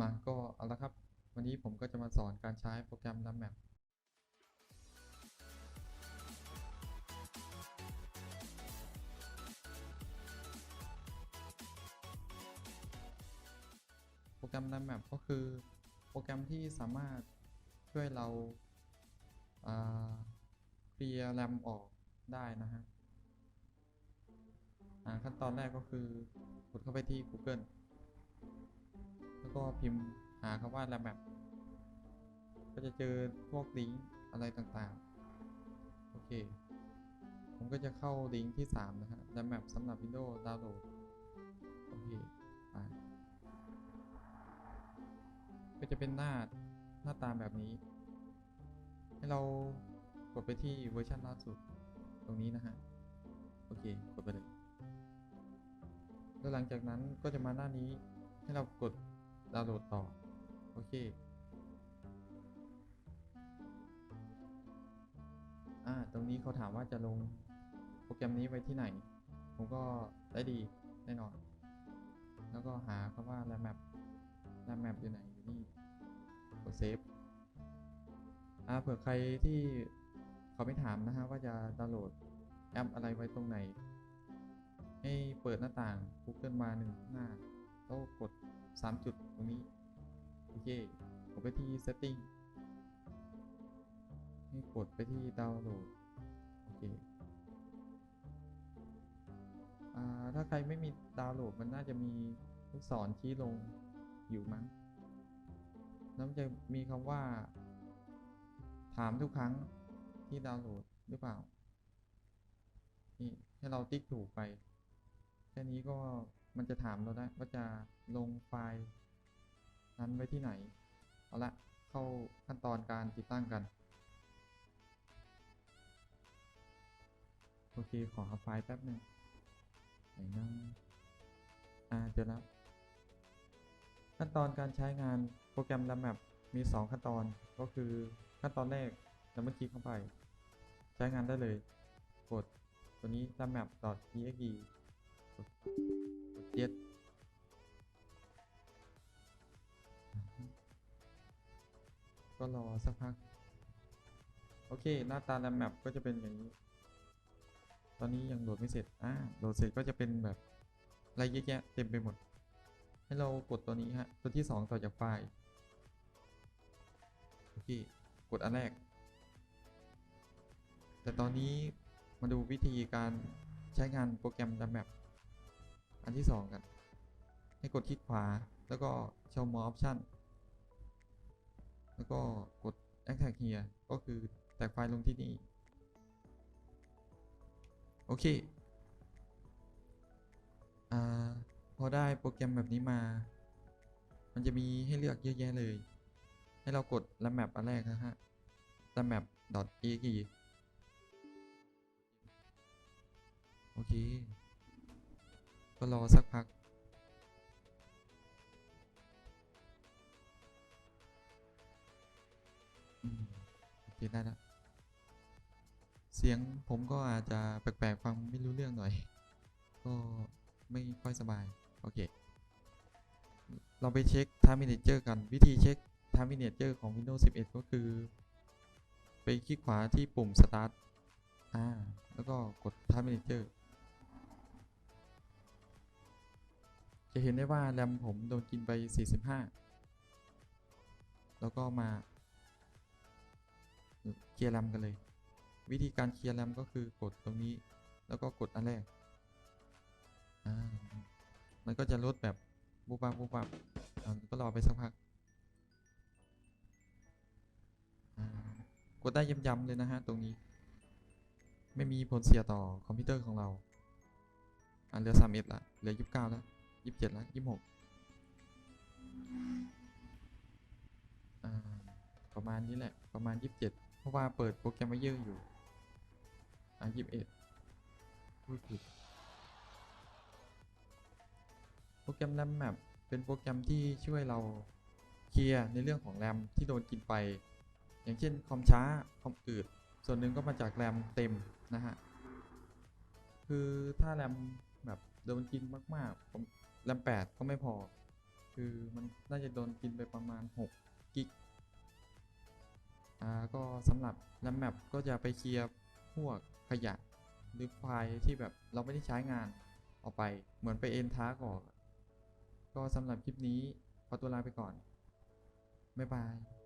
มาก็เอาละครับ วันนี้ผมก็จะมาสอนการใช้โปรแกรม RAMMap โปรแกรม RAMMap ก็คือโปรแกรมที่สามารถช่วยเราเคลียร์แรมออกได้นะฮะขั้นตอนแรกก็คือกดเข้าไปที่ Google แล้ว ก็พิมพ์หาคำว่า RAMMap ก็จะเจอพวกลิงก์อะไรต่างๆ โอเค ผมก็จะเข้าลิงก์ที่ 3 นะฮะ RAMMap สำหรับ Windows ดาวน์โหลด โอเคไปก็จะเป็นหน้าหน้าตาแบบนี้ ให้เรากดไปที่เวอร์ชันล่าสุดตรงนี้นะฮะ โอเค กดไปเลย แล้วหลังจากนั้นก็จะมาหน้านี้ให้เรากด ดาวน์โหลดต่อ โอเค อ่า ตรงนี้เขาถามว่าจะลงโปรแกรมนี้ไว้ที่ไหน ผมก็ได้ดีแน่นอน แล้วก็หาคำว่า RAMMap RAMMap อยู่ไหน อยู่นี่ กดเซฟ อ่า เผื่อใครที่เขาไม่ถามนะฮะว่าจะดาวน์โหลดแอปอะไรไว้ตรงไหน ให้เปิดหน้าต่าง Google มาหนึ่งหน้าแล้วกด 3 จุดตรงนี้ โอเคกดไปที่ setting ให้กดไปที่ดาวน์โหลด โอเคอถ้าใครไม่มีดาวน์โหลดมันน่าจะมีลูกศรชี้ลงอยู่มั้งแล้วมันจะมีคำว่า ถามทุกครั้งที่ดาวน์โหลดหรือเปล่า นี่ให้เราติ๊กถูกไป แค่นี้ก็ มันจะถามเราได้ว่าจะลงไฟล์นั้นไว้ที่ไหน เอาละเข้าขั้นตอนการติดตั้งกัน โอเค ขอหาไฟล์แป๊บหนึ่งไหนนะอ่าเจอแล้ว ขั้นตอนการใช้งานโปรแกรม RAMMap มี 2 ขั้นตอนก็คือขั้นตอนแรกดับเบิลคลิกเข้าไป ใช้งานได้เลย กดตัวนี้ RAMMap.exe กดกดก็รอสักพัก โอเค หน้าตา RAMMap ก็จะเป็นอย่างนี้ ตอนนี้ยังโหลดไม่เสร็จ อ่า โหลดเสร็จก็จะเป็นแบบอะไรเยอะแยะเต็มไปหมด ให้เรากดตัวนี้ฮะ ตัวที่ 2 ต่อจากไฟล์ โอเค กดอันแรก แต่ตอนนี้มาดูวิธีการใช้งานโปรแกรม RAMMap อันที่ 2 กัน ให้กดคลิกขวา แล้วก็ show more option แล้วก็กด extract here ก็คือแตกไฟล์ลงที่นี่ โอเค อ่า พอได้โปรแกรมแบบนี้มา มันจะมีให้เลือกเยอะแยะเลย ให้เรากด RAMMap อันแรกนะฮะ RAMMap.exe โอเค ก็รอสักพัก โอเค ได้แล้วเสียงผมก็อาจจะแปลกๆฟังไม่รู้เรื่องหน่อย ก็ไม่ค่อยสบาย โอเค เราไปเช็ค Time Manager กันวิธีเช็ค Time Manager ของ Windows 11 ก็คือ ไปคลิกขวาที่ปุ่ม Start อ่า แล้วก็กด Time Manager จะเห็นได้ว่าแรมผมโดนกินไป 45 แล้วก็มาเคลียร์แรมกันเลย วิธีการเคลียร์แรมก็คือกดตรงนี้ แล้วก็กดอันแรก มันก็จะลดแบบบูบบับบูบบับก็รอไปสักพัก กดได้ย้ำๆเลยนะฮะตรงนี้ ไม่มีผลเสียต่อคอมพิวเตอร์ของเรา อ่าเหลือสามเอ็ดละเหลือยี่สิบเก้าแล้ว ยี่สิบเจ็ดแล้วยี่สิบหกอ่าประมาณนี้แหละ ประมาณยี่สิบเจ็ดเพราะว่าเปิดโปรแกรมไว้เยอะอยู่ อ่ายี่สิบเอ็ดพูดผิด โปรแกรม RAMMap เป็นโปรแกรมที่ช่วยเราเคลียร์ในเรื่องของแรมที่โดนกินไป อย่างเช่นคอมช้า คอมอืด ส่วนหนึ่งก็มาจากแรมเต็มนะฮะ คือถ้าแรมแบบโดนกินมากๆผม แรม8ก็ไม่พอ คือมันน่าจะโดนกินไปประมาณ 6 กิก อ่า ก็สำหรับแรมแมปก็จะไปเคลียร์พวกขยะ หรือไฟล์ที่แบบเราไม่ได้ใช้งานออกไป เหมือนไปเอ็นท้าก่อน ก็สำหรับคลิปนี้ ขอตัวลาไปก่อน บ๊ายบาย